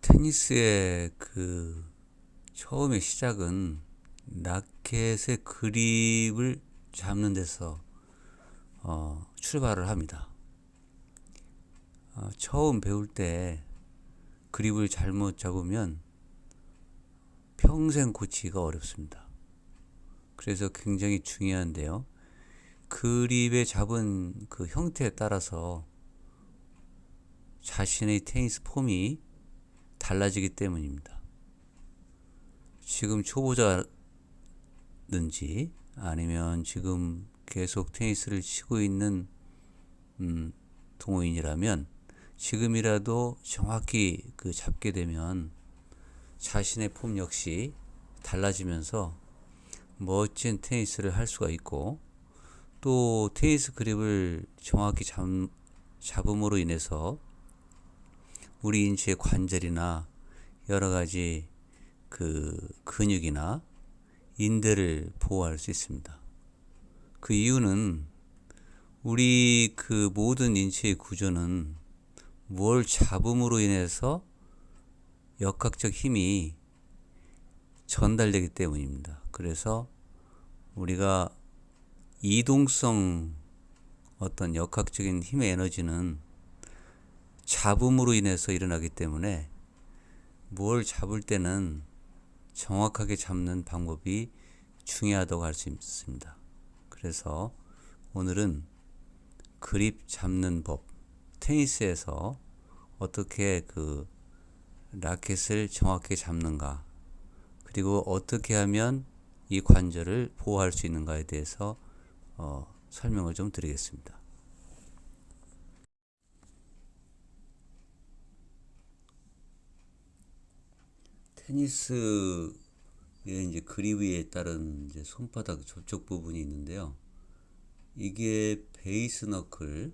테니스의 그 처음의 시작은 라켓의 그립을 잡는 데서 어, 출발을 합니다. 어, 처음 배울 때 그립을 잘못 잡으면 평생 고치기가 어렵습니다. 그래서 굉장히 중요한데요. 그립에 잡은 그 형태에 따라서 자신의 테니스 폼이 달라지기 때문입니다. 지금 초보자든지 아니면 지금 계속 테니스를 치고 있는 음, 동호인이라면 지금이라도 정확히 그 잡게 되면 자신의 폼 역시 달라지면서 멋진 테니스를 할 수가 있고 또 테니스 그립을 정확히 잡, 잡음으로 인해서 우리 인체의 관절이나 여러 가지 그 근육이나 인대를 보호할 수 있습니다. 그 이유는 우리 그 모든 인체의 구조는 뭘 잡음으로 인해서 역학적 힘이 전달되기 때문입니다. 그래서 우리가 이동성 어떤 역학적인 힘의 에너지는 잡음으로 인해서 일어나기 때문에 뭘 잡을 때는 정확하게 잡는 방법이 중요하다고 할 수 있습니다. 그래서 오늘은 그립 잡는 법, 테니스에서 어떻게 그 라켓을 정확하게 잡는가, 그리고 어떻게 하면 이 관절을 보호할 수 있는가에 대해서 어, 설명을 좀 드리겠습니다. 테니스의 이제 그립 위에 따른 이제 손바닥 접촉 부분이 있는데요. 이게 베이스 너클이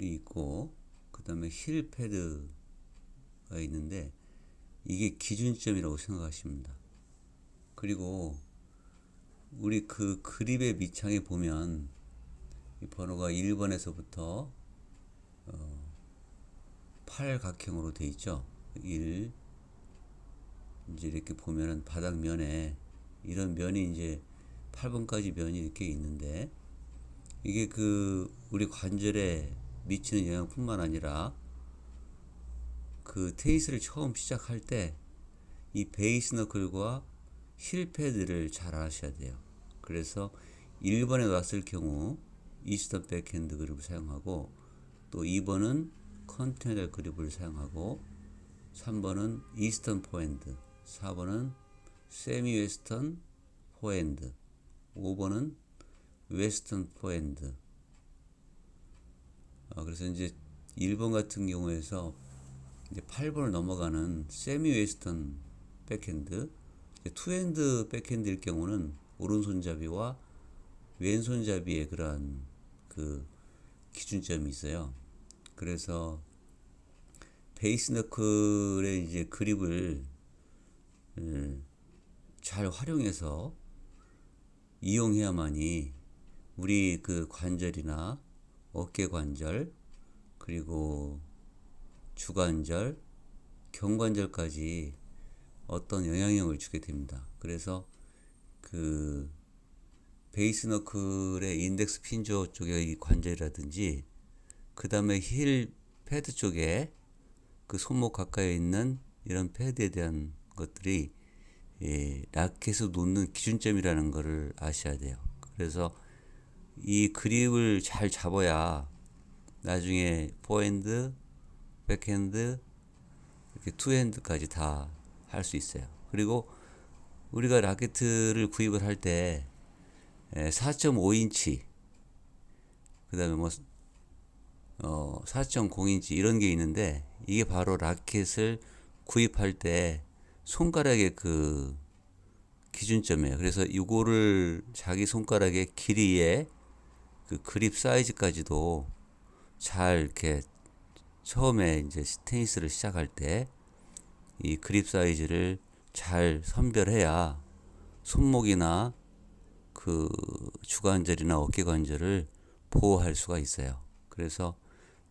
있고 그 다음에 힐 패드가 있는데 이게 기준점이라고 생각하십니다. 그리고 우리 그 그립의 밑창에 보면 이 번호가 1번에서부터 어, 팔각형으로 돼 있죠. 1 이제 이렇게 보면은 바닥면에 이런 면이 이제 8번까지 면이 이렇게 있는데 이게 그 우리 관절에 미치는 영향뿐만 아니라 그 테니스를 처음 시작할 때 이 베이스 너클과 힐 패드를 잘 아셔야 돼요. 그래서 1번에 왔을 경우 이스턴 백핸드 그립을 사용하고 또 2번은 컨티넨탈 그립을 사용하고 3번은 이스턴 포핸드 4번은 세미 웨스턴 포핸드 5번은 웨스턴 포핸드 어, 그래서 이제 1번 같은 경우에서 이제 8번을 넘어가는 세미 웨스턴 백핸드 투핸드 백핸드일 경우는 오른손잡이와 왼손잡이의 그러한 그 기준점이 있어요. 그래서 베이스 너클의 이제 그립을 음, 잘 활용해서 이용해야만이 우리 그 관절이나 어깨 관절 그리고 주관절, 경관절까지 어떤 영향력을 주게 됩니다. 그래서 그 베이스 너클의 인덱스 핀조 쪽의 관절이라든지 그 다음에 힐 패드 쪽에 그 손목 가까이 있는 이런 패드에 대한 것들이 예, 라켓에 놓는 기준점이라는 것을 아셔야 돼요. 그래서 이 그립을 잘 잡아야 나중에 포핸드, 백핸드, 이렇게 투핸드까지 다 할 수 있어요. 그리고 우리가 라켓을 구입을 할 때 4.5인치, 그 다음에 뭐, 어, 4.0인치 이런 게 있는데 이게 바로 라켓을 구입할 때 손가락의 그 기준점이에요. 그래서 이거를 자기 손가락의 길이에 그 그립 사이즈까지도 잘 이렇게 처음에 이제 테니스를 시작할 때 이 그립 사이즈를 잘 선별해야 손목이나 그 주관절이나 어깨 관절을 보호할 수가 있어요. 그래서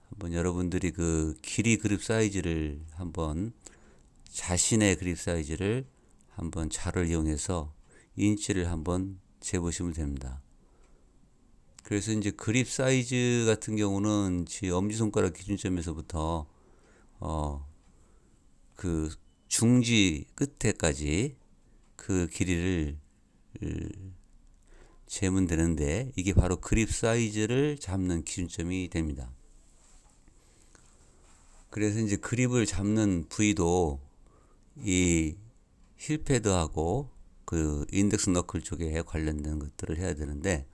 한번 여러분들이 그 길이 그립 사이즈를 한번 자신의 그립 사이즈를 한번 자를 이용해서 인치를 한번 재보시면 됩니다. 그래서 이제 그립 사이즈 같은 경우는 지 엄지손가락 기준점에서부터 어 그 중지 끝에까지 그 길이를 재면 되는데 이게 바로 그립 사이즈를 잡는 기준점이 됩니다. 그래서 이제 그립을 잡는 부위도 이 힐패드하고 그 인덱스 너클 쪽에 관련된 것들을 해야 되는데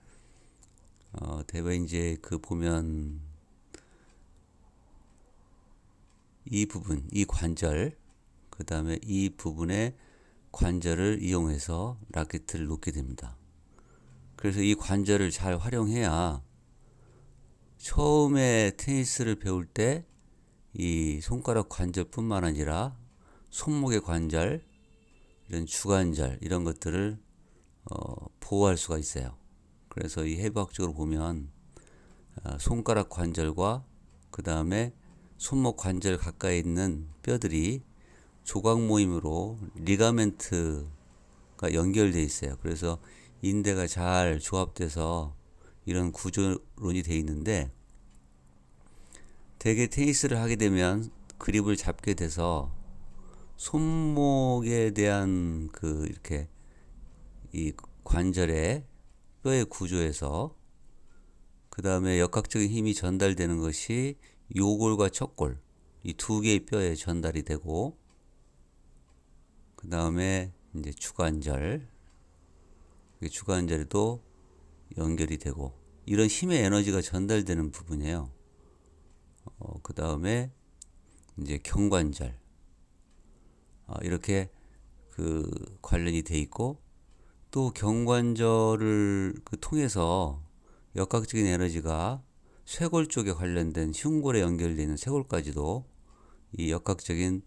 어 대부분 이제 그 보면 이 부분, 이 관절, 그 다음에 이 부분의 관절을 이용해서 라켓을 놓게 됩니다. 그래서 이 관절을 잘 활용해야 처음에 테니스를 배울 때 이 손가락 관절뿐만 아니라 손목의 관절, 이런 주관절 이런 것들을 어, 보호할 수가 있어요. 그래서 이 해부학적으로 보면 어, 손가락 관절과 그 다음에 손목 관절 가까이 있는 뼈들이 조각 모임으로 리가멘트가 연결되어 있어요. 그래서 인대가 잘 조합돼서 이런 구조론이 되어 있는데 대개 테니스를 하게 되면 그립을 잡게 돼서 손목에 대한 그 이렇게 이 관절의 뼈의 구조에서 그 다음에 역학적인 힘이 전달되는 것이 요골과 척골 이 두 개의 뼈에 전달이 되고 그 다음에 이제 주관절 주관절에도 연결이 되고 이런 힘의 에너지가 전달되는 부분이에요. 어, 그 다음에 이제 경관절 어, 이렇게 그 관련이 돼 있고 또 경관절을 그 통해서 역학적인 에너지가 쇄골 쪽에 관련된 흉골에 연결되는 쇄골까지도 이 역학적인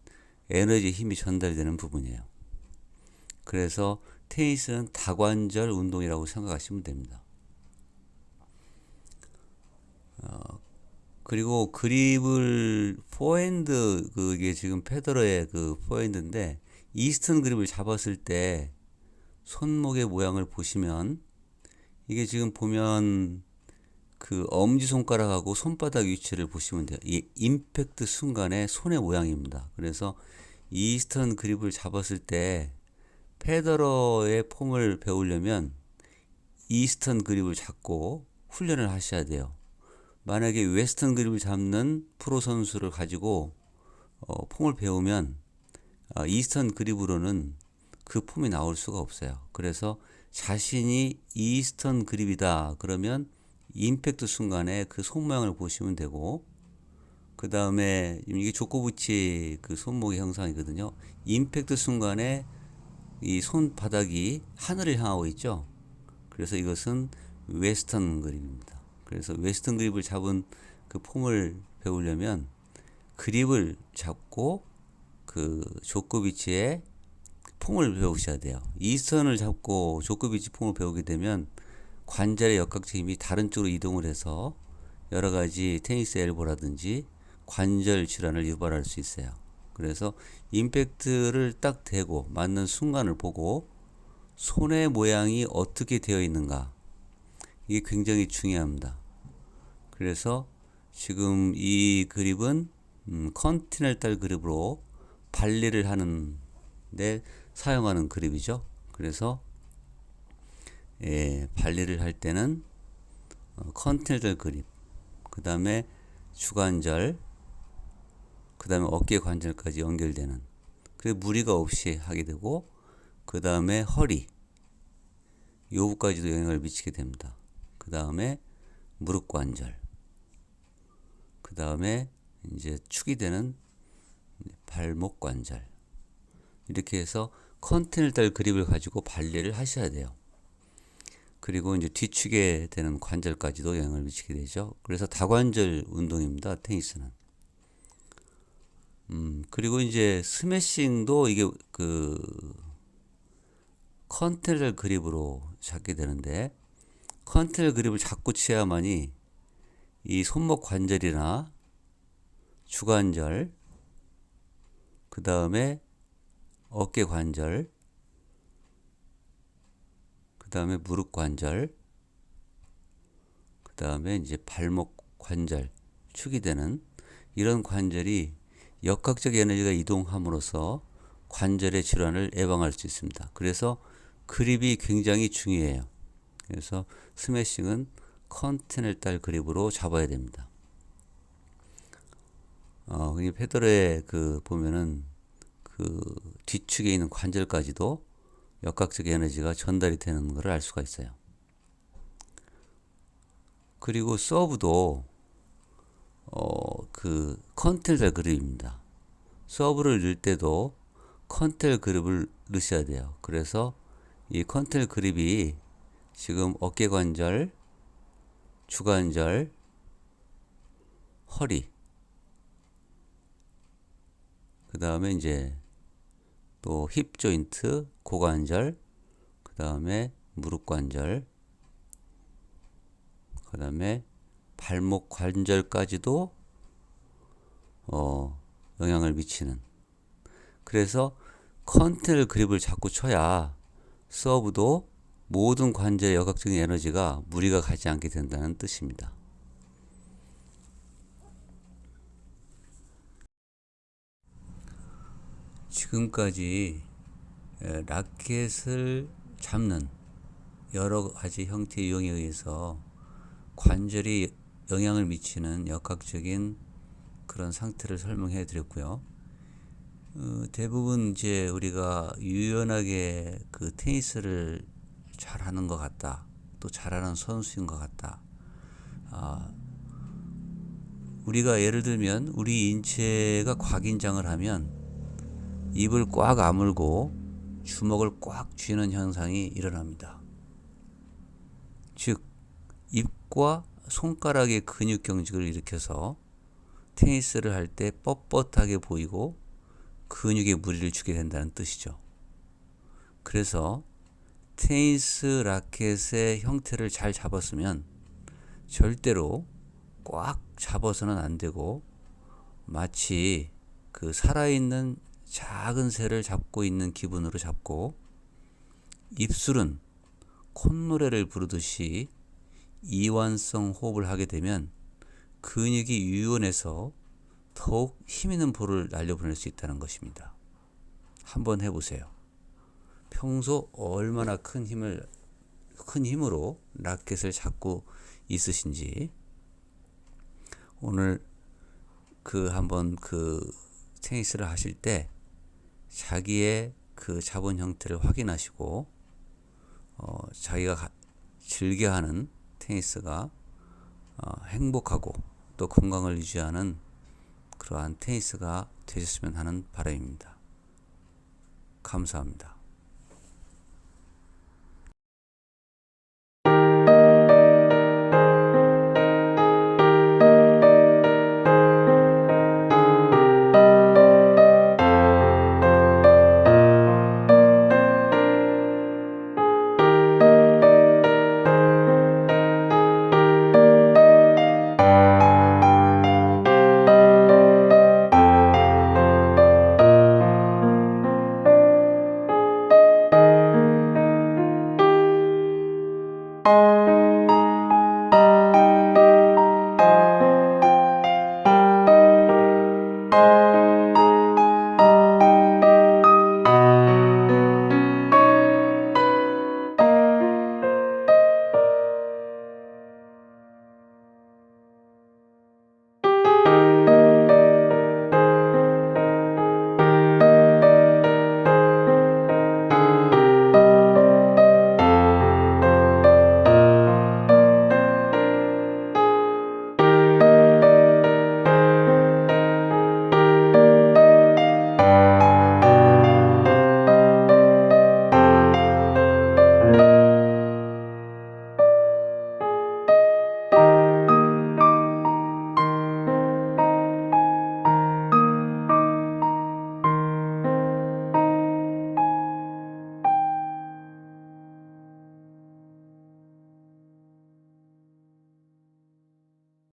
에너지 힘이 전달되는 부분이에요. 그래서 테니스는 다관절 운동이라고 생각하시면 됩니다. 어, 그리고 그립을 포핸드 그게 지금 페더러의 그 포핸드인데 이스턴 그립을 잡았을 때 손목의 모양을 보시면 이게 지금 보면 그 엄지 손가락하고 손바닥 위치를 보시면 돼요. 이 임팩트 순간의 손의 모양입니다. 그래서 이스턴 그립을 잡았을 때 페더러의 폼을 배우려면 이스턴 그립을 잡고 훈련을 하셔야 돼요. 만약에 웨스턴 그립을 잡는 프로 선수를 가지고 어, 폼을 배우면 어, 이스턴 그립으로는 그 폼이 나올 수가 없어요. 그래서 자신이 이스턴 그립이다 그러면 임팩트 순간에 그 손 모양을 보시면 되고 그 다음에 이게 조코부치 그 손목의 형상이거든요. 임팩트 순간에 이 손바닥이 하늘을 향하고 있죠. 그래서 이것은 웨스턴 그립입니다. 그래서 웨스턴 그립을 잡은 그 폼을 배우려면 그립을 잡고 그 조코비치의 폼을 배우셔야 돼요. 이스턴을 잡고 조코비치 폼을 배우게 되면 관절의 역학적 힘이 다른 쪽으로 이동을 해서 여러 가지 테니스 엘보라든지 관절 질환을 유발할 수 있어요. 그래서 임팩트를 딱 대고 맞는 순간을 보고 손의 모양이 어떻게 되어 있는가 이게 굉장히 중요합니다. 그래서 지금 이 그립은 음, 컨티넬탈 그립으로 발리를 하는데 사용하는 그립이죠. 그래서 예, 발리를 할 때는 어, 컨티넬탈 그립, 그 다음에 주관절, 그 다음에 어깨 관절까지 연결되는 그래 무리가 없이 하게 되고 그 다음에 허리 요부까지도 영향을 미치게 됩니다. 그 다음에 무릎 관절 그 다음에 이제 축이 되는 발목 관절 이렇게 해서 컨티넬탈 그립을 가지고 발리를 하셔야 돼요. 그리고 이제 뒤축에 되는 관절까지도 영향을 미치게 되죠. 그래서 다관절 운동입니다. 테니스는. 음, 그리고 이제 스매싱도 이게 그 컨테널 그립으로 잡게 되는데 컨테널 그립을 잡고 치야만이 이 손목 관절이나 주관절, 그 다음에 어깨 관절, 그 다음에 무릎 관절, 그 다음에 이제 발목 관절, 축이 되는 이런 관절이 역학적 에너지가 이동함으로써 관절의 질환을 예방할 수 있습니다. 그래서 그립이 굉장히 중요해요. 그래서 스매싱은 컨티넨탈 그립으로 잡아야 됩니다. 어, 이 페더러의 그 보면은 그 뒤축에 있는 관절까지도 역학적 에너지가 전달이 되는 것을 알 수가 있어요. 그리고 서브도 어, 그 컨텔 그립입니다. 서브를 넣을 때도 컨텔 그립을 넣으셔야 돼요. 그래서 이 컨텔 그립이 지금 어깨 관절, 주관절, 허리, 그 다음에 이제 또 힙 조인트, 고관절, 그 다음에 무릎 관절, 그 다음에 발목 관절까지도 어, 영향을 미치는. 그래서 컨테널 그립을 자꾸 쳐야 서브도 모든 관절의 역학적인 에너지가 무리가 가지 않게 된다는 뜻입니다. 지금까지 에, 라켓을 잡는 여러 가지 형태의 유형에 의해서 관절이 영향을 미치는 역학적인 그런 상태를 설명해 드렸고요. 어, 대부분 이제 우리가 유연하게 그 테니스를 잘하는 것 같다. 또 잘하는 선수인 것 같다. 아, 우리가 예를 들면 우리 인체가 과긴장을 하면 입을 꽉 아물고 주먹을 꽉 쥐는 현상이 일어납니다. 즉, 입과 손가락의 근육 경직을 일으켜서 테니스를 할 때 뻣뻣하게 보이고 근육에 무리를 주게 된다는 뜻이죠. 그래서 테니스 라켓의 형태를 잘 잡았으면 절대로 꽉 잡아서는 안 되고 마치 그 살아있는 작은 새를 잡고 있는 기분으로 잡고 입술은 콧노래를 부르듯이 이완성 호흡을 하게 되면 근육이 유연해서 더욱 힘 있는 볼을 날려보낼 수 있다는 것입니다. 한번 해보세요. 평소 얼마나 큰 힘을 큰 힘으로 라켓을 잡고 있으신지 오늘 그 한번 그 테니스를 하실 때 자기의 그 잡은 형태를 확인하시고 어, 자기가 가, 즐겨하는 테니스가 어, 행복하고 또 건강을 유지하는 그러한 테니스가 되셨으면 하는 바람입니다. 감사합니다.